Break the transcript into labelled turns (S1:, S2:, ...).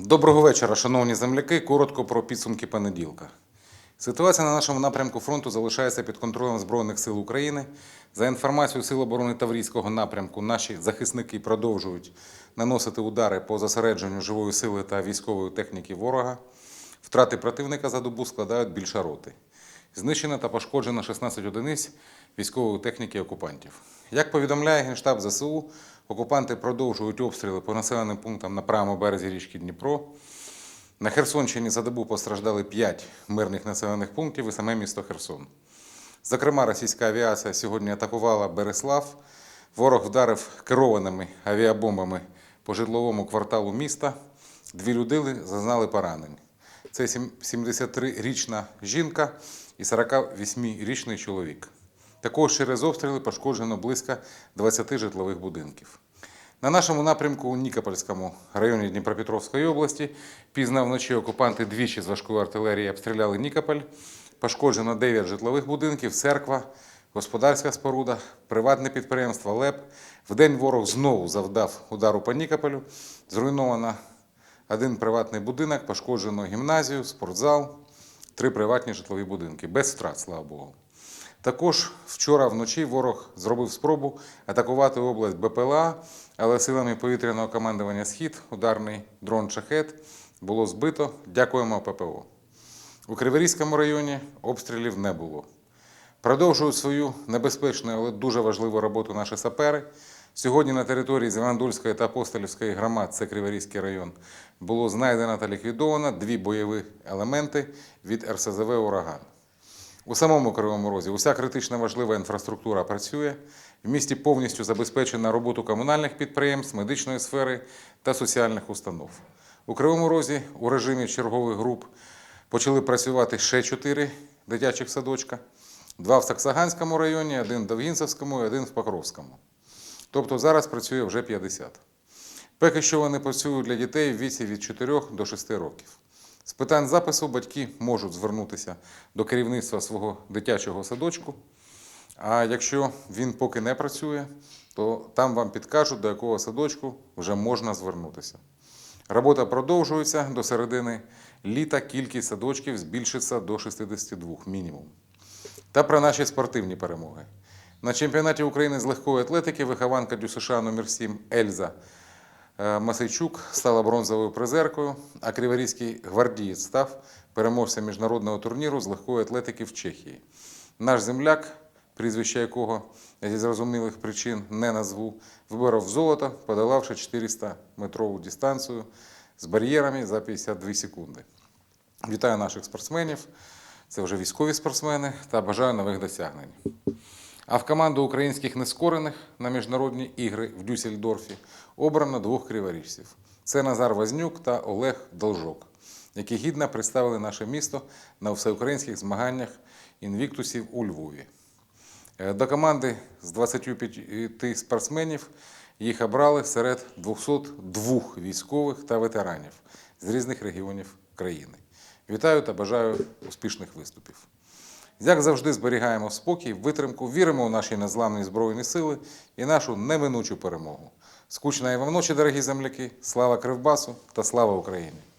S1: Доброго вечора, шановні земляки. Коротко про підсумки понеділка. Ситуація на нашому напрямку фронту залишається під контролем Збройних сил України. За інформацією Сил оборони Таврійського напрямку, наші захисники продовжують наносити удари по зосередженню живої сили та військової техніки ворога. Втрати противника за добу складають більше роти. Знищено та пошкоджено 16 одиниць військової техніки окупантів. Як повідомляє Генштаб ЗСУ, окупанти продовжують обстріли по населеним пунктам на правому березі річки Дніпро. На Херсонщині за добу постраждали 5 мирних населених пунктів і саме місто Херсон. Зокрема, російська авіація сьогодні атакувала Береслав. Ворог вдарив керованими авіабомбами по житловому кварталу міста. Дві людини зазнали поранень. Це 73-річна жінка і 48-річний чоловік. Також через обстріли пошкоджено близько 20 житлових будинків. На нашому напрямку у Нікопольському районі Дніпропетровської області пізно вночі окупанти двічі з важкої артилерії обстріляли Нікополь. Пошкоджено 9 житлових будинків, церква, господарська споруда, приватне підприємство ЛЕП. Вдень ворог знову завдав удару по Нікополю. Зруйновано один приватний будинок, пошкоджено гімназію, спортзал, три приватні житлові будинки. Без втрат, слава Богу. Також вчора вночі ворог зробив спробу атакувати область БПЛА, але силами повітряного командування Схід ударний дрон Шахет було збито. Дякуємо ППО. У Криворізькому районі обстрілів не було. Продовжують свою небезпечну, але дуже важливу роботу наші сапери. Сьогодні на території Зеландольської та Апостолівської громад, це Криворізький район, було знайдено та ліквідовано дві бойові елементи від РСЗВ «Ураган». У самому Кривому Розі уся критично важлива інфраструктура працює. В місті повністю забезпечена роботу комунальних підприємств, медичної сфери та соціальних установ. У Кривому Розі у режимі чергових груп почали працювати ще чотири дитячих садочка: два в Саксаганському районі, один в Довгінцевському і один в Покровському. Тобто зараз працює вже 50. Поки що вони працюють для дітей в віці від 4 до 6 років. З питань запису батьки можуть звернутися до керівництва свого дитячого садочку. А якщо він поки не працює, то там вам підкажуть, до якого садочку вже можна звернутися. Робота продовжується до середини літа. Кількість садочків збільшиться до 62 мінімум. Та про наші спортивні перемоги. На чемпіонаті України з легкої атлетики вихованка ДЮСШ номер 7 Ельза Е, Масейчук стала бронзовою призеркою, а Криворізький гвардієць став переможцем міжнародного турніру з легкої атлетики в Чехії. Наш земляк, прізвище якого зі зрозумілих причин не назву, виборов золото, подолавши 400-метрову дистанцію з бар'єрами за 52 секунди. Вітаю наших спортсменів. Це вже військові спортсмени та бажаю нових досягнень. А в команду українських нескорених на міжнародні ігри в Дюссельдорфі обрано двох криворіжців. Це Назар Вознюк та Олег Должок, які гідно представили наше місто на всеукраїнських змаганнях інвіктусів у Львові. Е, До команди з 25 спортсменів їх обрали серед 202 військових та ветеранів з різних регіонів країни. Вітаю та бажаю успішних виступів. Як завжди, зберігаємо спокій, витримку, віримо у наші незламні збройні сили і нашу неминучу перемогу. Скучної вам ночі, дорогі земляки! Слава Кривбасу та слава Україні!